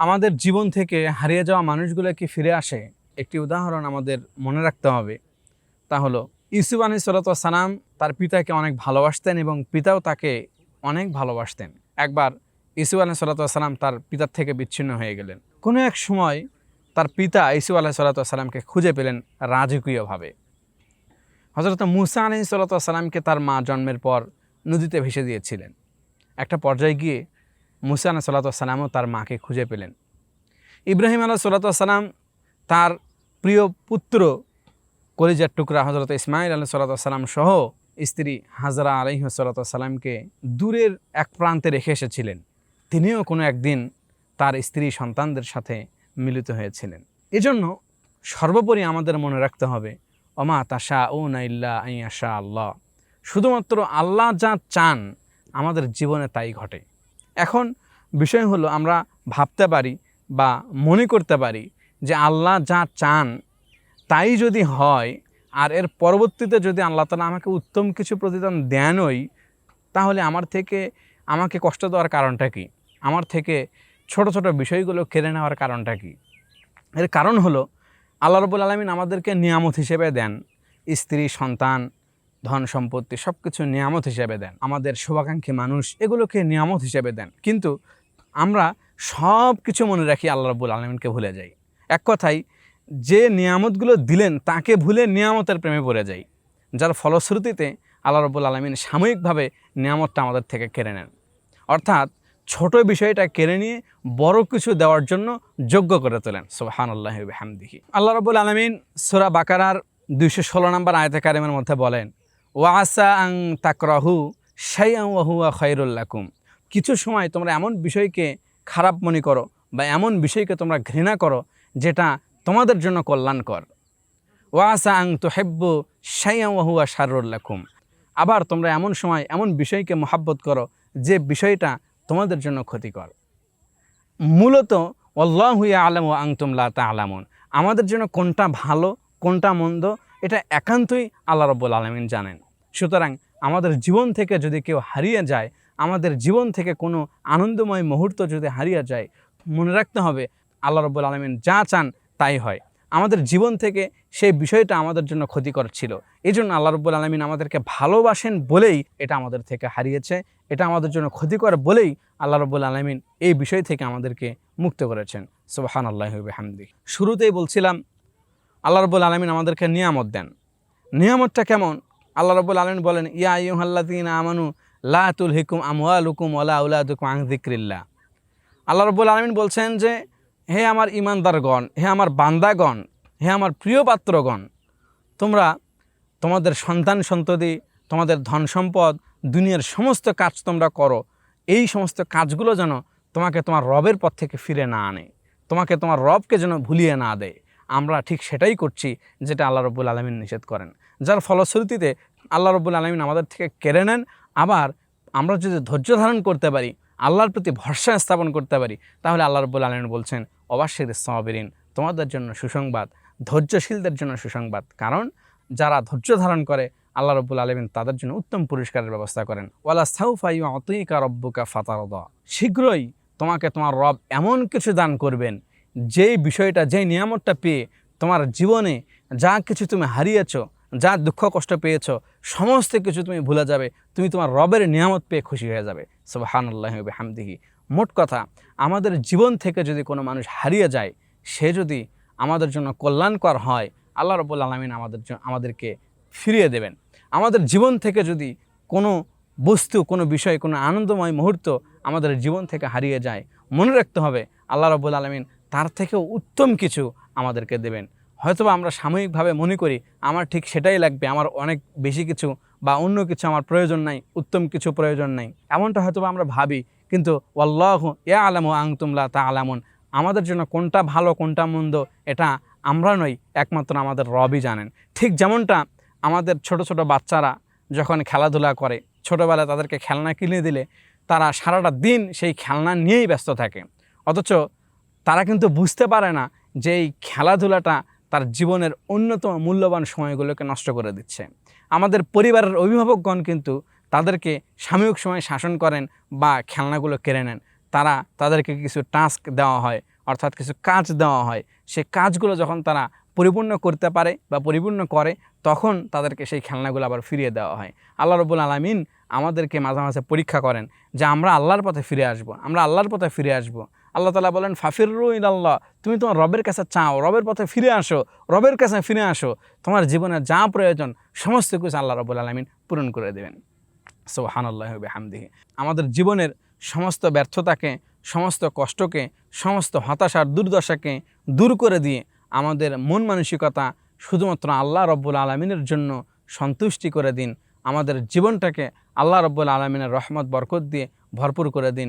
আমাদের জীবন থেকে হারিয়ে যাওয়া মানুষগুলো কি ফিরে আসে? একটি উদাহরণ আমাদের মনে রাখতে হবে। তা হলো, ইউসুফ আলী সালাম তার পিতাকে অনেক ভালোবাসতেন এবং পিতাও তাকে অনেক ভালোবাসতেন। একবার ইসুফ আলাহ সাল্লাম তার পিতার থেকে বিচ্ছিন্ন হয়ে গেলেন। কোনো এক সময় তার পিতা ইসুফ আলাহ সাল্লামকে খুঁজে পেলেন রাজকীয়ভাবে। হজরত মুসা আলি সাল্লামকে তার মা জন্মের পর নদীতে ভেসে দিয়েছিলেন। একটা পর্যায়ে গিয়ে মুসা আলাহ সাল্লামও তার মাকে খুঁজে পেলেন। ইব্রাহিম আলাহ সাল্লাম তার প্রিয় পুত্র কলিজার টুকরা হজরত ইসমাইল আলহ সাল্লাম সহ স্ত্রী হাজরা আলহি সাল্লামকে দূরের এক প্রান্তে রেখে এসেছিলেন। তিনিও কোনো একদিন তার স্ত্রী সন্তানদের সাথে মিলিত হয়েছিলেন। এজন্য সর্বোপরি আমাদের মনে রাখতে হবে অমা তাশা ও নাইল্লা আইয়াশা আল্লাহ। শুধুমাত্র আল্লাহ যা চান আমাদের জীবনে তাই ঘটে। এখন বিষয় হলো আমরা ভাবতে পারি বা মনে করতে পারি যে আল্লাহ যা চান তাই যদি হয়, আর এর পরবর্তীতে যদি আল্লাহ তালা আমাকে উত্তম কিছু প্রতিদান দেনই তাহলে আমার থেকে আমাকে কষ্ট দেওয়ার কারণটা কি? আমার থেকে ছোট ছোট বিষয়গুলো কেড়ে নেওয়ার কারণটা কি? এর কারণ হলো, আল্লাহ রবুল আলমিন আমাদেরকে নিয়ামত হিসেবে দেন, স্ত্রী, সন্তান ধন সম্পত্তি সব কিছু নিয়ামত হিসেবে দেন। আমাদের শুভাকাঙ্ক্ষী মানুষ এগুলোকে নিয়ামত হিসেবে দেন। কিন্তু আমরা সব কিছু মনে রাখি আল্লাহ রবুল আলমিনকে ভুলে যাই। এক কথায়, যে নিয়ামতগুলো দিলেন তাকে ভুলে নিয়ামতের প্রেমে পড়ে যাই। যার ফলশ্রুতিতে আল্লাহ রবুল আলমিন সাময়িকভাবে নিয়ামতটা আমাদের থেকে কেড়ে নেন। অর্থাৎ, ছোট বিষয়টা কেড়ে নিয়ে বড় কিছু দেওয়ার জন্য যোগ্য করে তোলেন। সোহান আল্লাহ হামদিহি আল্লাহ রবুল আলমিন সুরা বাকারার দুইশো ষোলো নম্বর আয়তে কারিমের মধ্যে বলেন ওয়াসা আং তাকরাহু সাই আং ওয়াহুয়া খৈরুল্লাকুম কিছু সময় তোমরা এমন বিষয়কে খারাপ মনে করো বা এমন বিষয়কে তোমরা ঘৃণা করো যেটা তোমাদের জন্য কল্যাণকর। ওয়াসা আং তো হেব্বু সাইয়া ওয়াহুয়া শারুল্লাকুম আবার তোমরা এমন সময় এমন বিষয়কে মহাব্বত করো যে বিষয়টা তোমাদের জন্য ক্ষতিকর। মূলত অল্লাহুয়া আলম আংতুমলা তা আলামুন আমাদের জন্য কোনটা ভালো, কোনটা মন্দ এটা একান্তই আল্লাহ রব্বুল আলমিন জানেন। সুতরাং আমাদের জীবন থেকে যদি কেউ হারিয়ে যায়, আমাদের জীবন থেকে কোনো আনন্দময় মুহূর্ত যদি হারিয়ে যায়, মনে রাখতে হবে আল্লাহ রব্বুল আলমিন যা চান তাই হয়। আমাদের জীবন থেকে সেই বিষয়টা আমাদের জন্য ক্ষতিকর ছিল। এই জন্য আল্লাহ রব্বুল আলমিন আমাদেরকে ভালোবাসেন বলেই এটা আমাদের থেকে হারিয়েছে। এটা আমাদের জন্য ক্ষতিকর বলেই আল্লাহ রব্বুল আলমিন এই বিষয় থেকে আমাদেরকে মুক্ত করেছেন। সুবাহান আল্লাহ হামদি শুরুতেই বলছিলাম আল্লাহ রব্বুল আলমিন আমাদেরকে নিয়ামত দেন। নিয়ামতটা কেমন? আল্লাহ রব্বুল আলমিন বলেন, ইয়া ইউহাল্লাদিন আমানু, লা তুল হিকুম আমওয়ালুকুম ওলা উলাদুকুম আং দিক্রিল্লা আল্লাহ রব্বুল আলমিন বলছেন যে, হে আমার ইমানদারগণ হে আমার বান্দাগণ, হে আমার প্রিয় পাত্রগণ, তোমরা তোমাদের সন্তান সন্ততি, তোমাদের ধন সম্পদ, দুনিয়ার সমস্ত কাজ তোমরা করো। এই সমস্ত কাজগুলো যেন তোমাকে তোমার রবের পথ থেকে ফিরে না আনে। তোমাকে তোমার রবকে যেন ভুলিয়ে না দেয়। আমরা ঠিক সেটাই করছি যেটা আল্লাহ রব্বুল আলমিন নিষেধ করেন। যার ফলশ্রুতিতে আল্লাহ রব্বুল আলমিন আমাদের থেকে কেড়ে নেন। আবার আমরা যদি ধৈর্য ধারণ করতে পারি, আল্লাহর প্রতি ভরসা স্থাপন করতে পারি, তাহলে আল্লাহ রব্বুল আলমিন বলছেন অবাশ্যের সমাবেরিন তোমাদের জন্য সুসংবাদ, ধৈর্যশীলদের জন্য সুসংবাদ। কারণ যারা ধৈর্য ধারণ করে, আল্লাহ রব্বুল আলমিন তাদের জন্য উত্তম পুরস্কারের ব্যবস্থা করেন। ওয়ালা সাউফাই অতইকা রব্বুকা ফাতারদ শীঘ্রই তোমাকে তোমার রব এমন কিছু দান করবেন যেই বিষয়টা, যেই নিয়ামতটা পেয়ে তোমার জীবনে যা কিছু তুমি হারিয়েছ, যা দুঃখ কষ্ট পেয়েছ, সমস্ত কিছু তুমি ভুলে যাবে, তুমি তোমার রবের নিয়ামত পেয়ে খুশি হয়ে যাবে। সুবাহান আল্লাহ হামদিহি মোট কথা, আমাদের জীবন থেকে যদি কোনো মানুষ হারিয়ে যায়, সে যদি আমাদের জন্য কল্যাণকর হয়, আল্লাহ রবুল আলমিন আমাদের আমাদেরকে ফিরিয়ে দেবেন। আমাদের জীবন থেকে যদি কোনো বস্তু, কোনো বিষয়, কোনো আনন্দময় মুহূর্ত আমাদের জীবন থেকে হারিয়ে যায়, মনে রাখতে হবে, আল্লাহ রবুল আলমিন তার থেকেও উত্তম কিছু আমাদেরকে দেবেন। হয়তোবা আমরা সাময়িকভাবে মনে করি, আমার ঠিক সেটাই লাগবে, আমার অনেক বেশি কিছু বা অন্য কিছু আমার প্রয়োজন নাই, উত্তম কিছু প্রয়োজন নাই। এমনটা হয়তোবা আমরা ভাবি, কিন্তু ওয়াল্লাহ এ আলাম আংতুমলা তা আলামুন আমাদের জন্য কোনটা ভালো, কোনটা মন্দ, এটা আমরা নই, একমাত্র আমাদের রবই জানেন। ঠিক যেমনটা আমাদের ছোট ছোট বাচ্চারা যখন খেলাধুলা করে, ছোটোবেলায় তাদেরকে খেলনা কিনে দিলে, তারা সারাটা দিন সেই খেলনা নিয়েই ব্যস্ত থাকে। অথচ তারা কিন্তু বুঝতে পারে না যে এই খেলাধুলাটা তার জীবনের অন্যতম মূল্যবান সময়গুলোকে নষ্ট করে দিচ্ছে। আমাদের পরিবারের অভিভাবকগণ কিন্তু তাদেরকে সাময়িক সময় শাসন করেন বা খেলনাগুলো কেড়ে নেন। তারা তাদেরকে কিছু টাস্ক দেওয়া হয়, অর্থাৎ কিছু কাজ দেওয়া হয়। সেই কাজগুলো যখন তারা পরিপূর্ণ করতে পারে বা পরিপূর্ণ করে, তখন তাদেরকে সেই খেলনাগুলো আবার ফিরিয়ে দেওয়া হয়। আল্লাহ রবুল আলমিন আমাদেরকে মাঝে মাঝে পরীক্ষা করেন যে আমরা আল্লাহর পথে ফিরে আসব, আমরা আল্লাহর পথে ফিরে আসব। আল্লাহ তালা বলেন ফাফিরু আল্লাহ তুমি তোমার রবের কাছে চাও, রবের পথে ফিরে আসো, রবের কাছে ফিরে আসো। তোমার জীবনে যা প্রয়োজন, সমস্ত কিছু আল্লাহ রবুল আলমিন পূরণ করে দেবেন। সো হানাল্লাহ হামদিহি আমাদের জীবনের সমস্ত ব্যর্থতাকে, সমস্ত কষ্টকে, সমস্ত হতাশার দুর্দশাকে দূর করে দিয়ে আমাদের মন মানসিকতা শুধুমাত্র আল্লাহ রব্বুল আলমিনের জন্য সন্তুষ্টি করে দিন। আমাদের জীবনটাকে আল্লাহ রব্বুল আলমিনের রহমত, বরকত দিয়ে ভরপুর করে দিন।